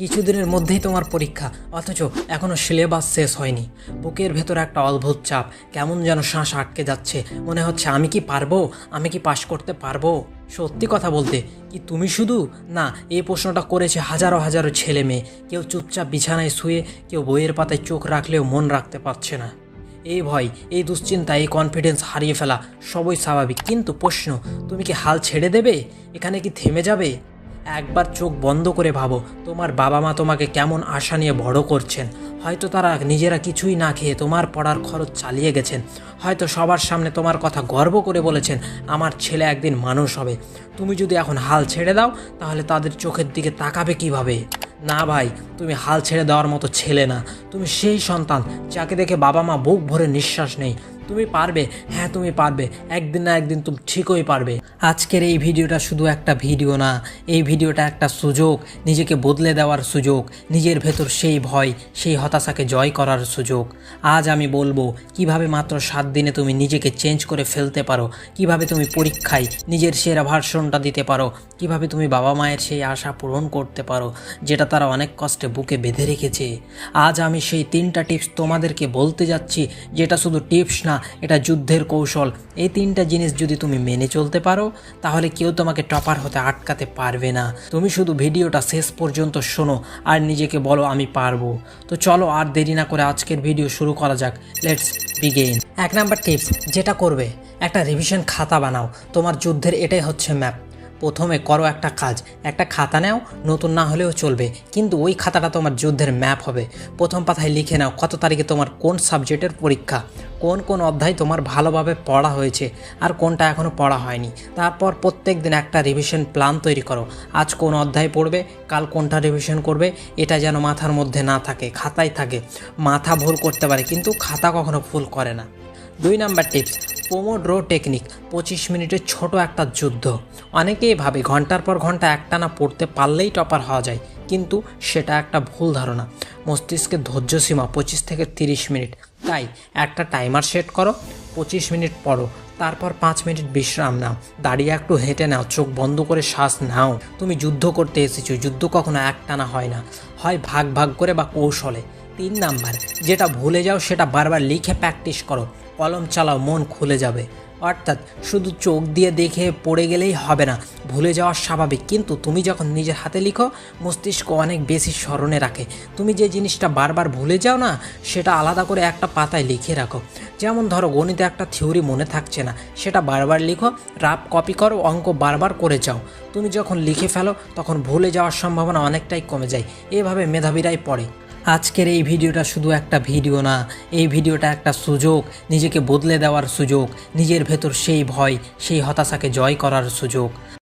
কিছুদিনের মধ্যেই তোমার পরীক্ষা। অথচ এখনও সিলেবাস শেষ হয়নি। বুকের ভেতর একটা অদ্ভুত চাপ। কেমন যেন শ্বাস আটকে যাচ্ছে। মনে হচ্ছে, আমি কি পারব? আমি কি পাশ করতে পারব? সত্যি কথা বলতে, কি তুমি শুধু? না, এই প্রশ্নটা করেছে হাজারো হাজারো ছেলে মেয়ে। কেউ চুপচাপ বিছানায় শুয়ে, কেউ বইয়ের পাতায় চোখ রাখলেও মন রাখতে পারছে না। এই ভয়, এই দুশ্চিন্তা, এই কনফিডেন্স হারিয়ে ফেলা সবই স্বাভাবিক। কিন্তু প্রশ্ন, তুমি কি হাল ছেড়ে দেবে? এখানে কি থেমে যাবে? একবার চোখ বন্ধ করে ভাবো, তোমার বাবা মা তোমাকে কেমন আশা নিয়ে বড় করছেন। হয়তো তারা নিজেরা কিছুই না খেয়ে তোমার পড়ার খরচ চালিয়ে গেছেন। হয়তো সবার সামনে তোমার কথা গর্ব করে বলেছেন, আমার ছেলে একদিন মানুষ হবে। তুমি যদি এখন হাল ছেড়ে দাও, তাহলে তাদের চোখের দিকে তাকাবে কীভাবে? না ভাই, তুমি হাল ছেড়ে দেওয়ার মতো ছেলে না। তুমি সেই সন্তান যাকে দেখে বাবা মা বুক ভরে নিঃশ্বাস নেই তুমি পারবে। হ্যাঁ তুমি পারবে। একদিন না একদিন তুমি ঠিকই পারবে। আজকের এই ভিডিওটা শুধু একটা ভিডিও না, এই ভিডিওটা একটা সুযোগ, নিজেকে বদলে দেওয়ার সুযোগ, নিজের ভেতর সেই ভয়, সেই হতাশাকে জয় করার সুযোগ। আজ আমি বলব, কীভাবে মাত্র সাত দিনে তুমি নিজেকে চেঞ্জ করে ফেলতে পারো, কীভাবে তুমি পরীক্ষায় নিজের সেরা ভার্সনটা দিতে পারো, কীভাবে তুমি বাবা মায়ের সেই আশা পূরণ করতে পারো, যেটা তারা অনেক কষ্টে বুকে বেঁধে রেখেছে। আজ আমি সেই তিনটা টিপস তোমাদেরকে বলতে যাচ্ছি, যেটা শুধু টিপস না এটা যুদ্ধের কৌশল। এই তিনটা জিনিস যদি তুমি মেনে চলতে পারো, তাহলে কেউ তোমাকে টপার হতে আটকাতে পারবে না। তুমি শুধু ভিডিওটা শেষ পর্যন্ত শোনো আর নিজেকে বলো, আমি পারব। তো চলো আর দেরি না করে আজকের ভিডিও শুরু করা যাক। লেটস বিগেইন এক নাম্বার টিপস যেটা করবে, একটা রিভিশন খাতা বানাও। তোমার যুদ্ধের এটাই হচ্ছে ম্যাপ প্রথমে করো একটা কাজ, একটা খাতা নাও, নতুন না হলেও চলবে। কিন্তু ওই খাতাটা তোমার যুদ্ধের ম্যাপ হবে। প্রথম পাতায় লিখে নাও কত তারিখে তোমার কোন সাবজেক্টের পরীক্ষা, কোন কোন অধ্যায় তোমার ভালোভাবে পড়া হয়েছে আর কোনটা এখনও পড়া হয়নি। তারপর প্রত্যেক দিন একটা রিভিশন প্ল্যান তৈরি করো। আজ কোন অধ্যায় পড়বে, কাল কোনটা রিভিশন করবে, এটা যেন মাথার মধ্যে না থাকে, খাতায় থাকে। মাথা ভুল করতে পারে, কিন্তু খাতা কখনো ভুল করে না। দুই নাম্বার টিপস পোমোড্রো টেকনিক পঁচিশ মিনিটের ছোট একটা যুদ্ধ। অনেকেই ভাবে ঘণ্টার পর ঘণ্টা একটানা পড়তে পারলেই টপার হওয়া যায়, কিন্তু সেটা একটা ভুল ধারণা। মস্তিষ্কের ধৈর্য সীমা পঁচিশ থেকে তিরিশ মিনিট। তাই একটা টাইমার সেট করো, পঁচিশ মিনিট পড়ো, তারপর পাঁচ মিনিট বিশ্রাম নাও, দাঁড়িয়ে একটু হেঁটে নাও, চোখ বন্ধ করে শ্বাস নাও। তুমি যুদ্ধ করতে এসেছ, যুদ্ধ কখনো একটানা হয় না। হয় ভাগ ভাগ করে বা কৌশলে। তিন নাম্বার, যেটা ভুলে যাও সেটা বারবার লিখে প্র্যাকটিস করো। কলম চালাও, মন খুলে যাবে। অর্থাৎ শুধু চোখ দিয়ে দেখে পড়ে গেলেই হবে না, ভুলে যাওয়া স্বাভাবিক। কিন্তু তুমি যখন নিজের হাতে লিখো, মস্তিষ্ক অনেক বেশি স্মরণে রাখে। তুমি যে জিনিসটা বারবার ভুলে যাও না, সেটা আলাদা করে একটা পাতায় লিখে রাখো। যেমন ধরো, গণিতে একটা থিওরি মনে থাকছে না, সেটা বারবার লিখো, রাফ কপি করো, অঙ্ক বারবার করে যাও। তুমি যখন লিখে ফেলো, তখন ভুলে যাওয়ার সম্ভাবনা অনেকটাই কমে যায়। এভাবে মেধাবীরাই পড়ে। আজকের এই ভিডিওটা শুধু একটা ভিডিও না, এই ভিডিওটা একটা সুযোগ, নিজেকে বদলে দেওয়ার সুযোগ, নিজের ভেতর সেই ভয়, সেই হতাশাকে জয় করার সুযোগ।